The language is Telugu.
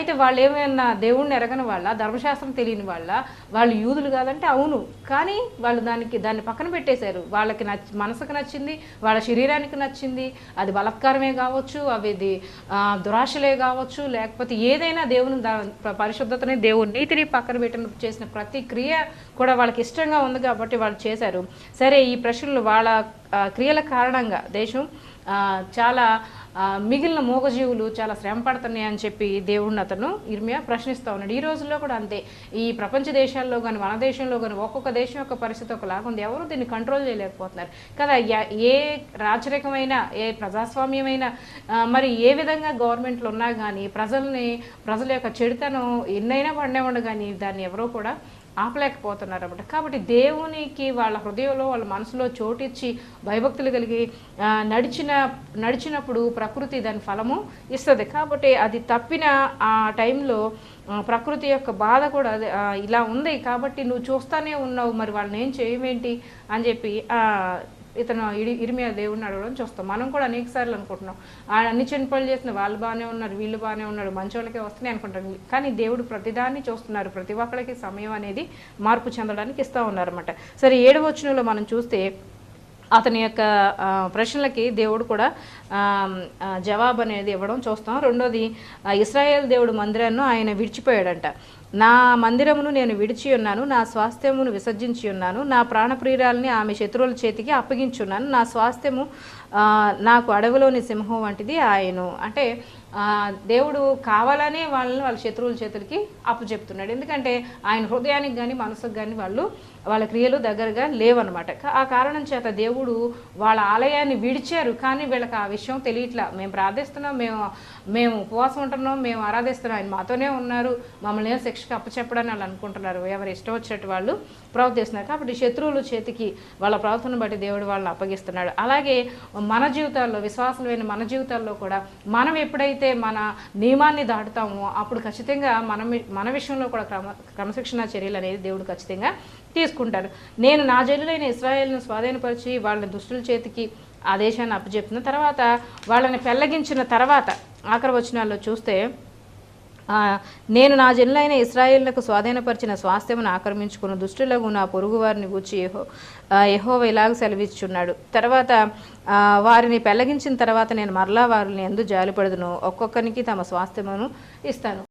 అయితే వాళ్ళు ఏమైనా దేవుణ్ణి ఎరగని వాళ్ళ? ధర్మశాస్త్రం తెలియని వాళ్ళ? వాళ్ళు యూదులు కాదంటే అవును. కానీ వాళ్ళు దానికి దాన్ని పక్కన పెట్టేశారు. వాళ్ళకి నచ్చి మనసుకు నచ్చింది వాళ్ళ శరీరానికి నచ్చింది. అది బలత్కారమే కావచ్చు అవి ఇది దురాశలే కావచ్చు లేకపోతే ఏదైనా దేవుని దా- పరిశుద్ధతని దేవుని నీతిని పక్కన పెట్టిన చేసిన ప్రతి క్రియ కూడా వాళ్ళకి ఇష్టంగా ఉంది కాబట్టి వాళ్ళు చేశారు. సరే ఈ ప్రశ్నలు వాళ్ళ క్రియల కారణంగా దేశం చాలా మిగిలిన మూగజీవులు చాలా శ్రమ పడుతున్నాయి అని చెప్పి దేవుణ్ణి అతను ఇర్మియా ప్రశ్నిస్తూ ఉన్నాడు. ఈ రోజుల్లో కూడా అంతే. ఈ ప్రపంచ దేశాల్లో కానీ మన దేశంలో కానీ ఒక్కొక్క దేశం యొక్క పరిస్థితి ఒకలాగుంది. ఎవరు దీన్ని కంట్రోల్ చేయలేకపోతున్నారు. కదా ఏ రాచరికమైన ఏ ప్రజాస్వామ్యమైన మరి ఏ విధంగా గవర్నమెంట్లు ఉన్నా కానీ ప్రజల్ని ప్రజల యొక్క చెడుతనం ఎన్నైనా పడినా కానీ దాన్ని ఎవరో కూడా ఆపలేకపోతున్నారు అనమాట కాబట్టి దేవునికి వాళ్ళ హృదయంలో వాళ్ళ మనసులో చోటిచ్చి భయభక్తులు కలిగి నడిచిన నడిచినప్పుడు ప్రకృతి దాని ఫలము ఇస్తుంది. కాబట్టి అది తప్పిన ఆ టైంలో ప్రకృతి యొక్క బాధ కూడా ఇలా ఉంది. కాబట్టి నువ్వు చూస్తానే ఉన్నావు మరి వాళ్ళని ఏం చేయమేంటి అని చెప్పి ఇతను ఇడి ఇరిమియా దేవుడిని అడగడం చూస్తాం. మనం కూడా అనేక సార్లు అనుకుంటున్నాం. ఆయన అన్ని చిన్న పనులు చేసిన వాళ్ళు బాగానే ఉన్నారు వీళ్ళు బాగానే ఉన్నారు మంచోళ్ళకే వస్తున్నాయి అనుకుంటాం. కానీ దేవుడు ప్రతిదాన్ని చూస్తున్నారు. ప్రతి ఒక్కరికి సమయం అనేది మార్పు చెందడానికి ఇస్తూ ఉన్నారన్నమాట. సరే ఏడు వచనంలో మనం చూస్తే అతని యొక్క ప్రశ్నలకి దేవుడు కూడా జవాబు అనేది ఇవ్వడం చూస్తాం. రెండోది ఇస్రాయేల్ దేవుడు మందిరాన్ని ఆయన విడిచిపోయాడంట. నా మందిరమును నేను విడిచి ఉన్నాను నా స్వాస్థ్యమును విసర్జించి ఉన్నాను నా ప్రాణప్రియురాల్ని ఆమె శత్రువుల చేతికి అప్పగించున్నాను నా స్వాస్థ్యము నాకు అడవిలోని సింహం వంటిది ఆయను. అంటే దేవుడు కావాలనే వాళ్ళని వాళ్ళ శత్రువుల చేతులకి అప్పు చెప్తున్నాడు. ఎందుకంటే ఆయన హృదయానికి కానీ మనసుకు కానీ వాళ్ళు వాళ్ళ క్రియలు దగ్గరగా లేవన్నమాట ఆ కారణం చేత దేవుడు వాళ్ళ ఆలయాన్ని విడిచారు. కానీ వీళ్ళకి ఆ విషయం తెలియట్లా. మేము ప్రార్థిస్తున్నాం మేము మేము ఉపవాసం ఉంటున్నాం మేము ఆరాధిస్తున్నాం. ఆయన మాతోనే ఉన్నారు. మమ్మల్ని శిక్ష శిక్షకు అప్పచెప్పడని వాళ్ళు అనుకుంటున్నారు. ఎవరు ఇష్టం వచ్చినట్టు వాళ్ళు ప్రవర్తిస్తున్నారు. కాబట్టి శత్రువుల చేతికి వాళ్ళ ప్రవర్తన బట్టి దేవుడు వాళ్ళని అప్పగిస్తున్నాడు. అలాగే మన జీవితాల్లో విశ్వాసమైన మన జీవితాల్లో కూడా మనం ఎప్పుడైతే మన నియమాన్ని దాటుతామో అప్పుడు ఖచ్చితంగా మన మన విషయంలో కూడా క్రమ క్రమశిక్షణ చర్యలు అనేది దేవుడు ఖచ్చితంగా తీసుకుంటారు నేను నా జైలులైన ఇస్రాయేల్ను స్వాధీనపరిచి వాళ్ళని దుష్టుల చేతికి ఆ దేశాన్ని అప్పచెప్పిన తర్వాత వాళ్ళని పెళ్ళగించిన తర్వాత ఆఖరి వచనాల్లో చూస్తే నేను నా జనులైన ఇస్రాయేళ్ళకు స్వాధీనపరిచిన స్వాస్థ్యమును ఆక్రమించుకున్న దుష్టులకు నా పొరుగు వారిని గూర్చి యహో యహోవ ఇలాగ సెలవిచ్చున్నాడు తర్వాత వారిని పెళ్ళగించిన తర్వాత నేను మరలా వారిని ఎందు జాలిపడదును. ఒక్కొక్కరికి తమ స్వాస్థ్యమును ఇస్తాను.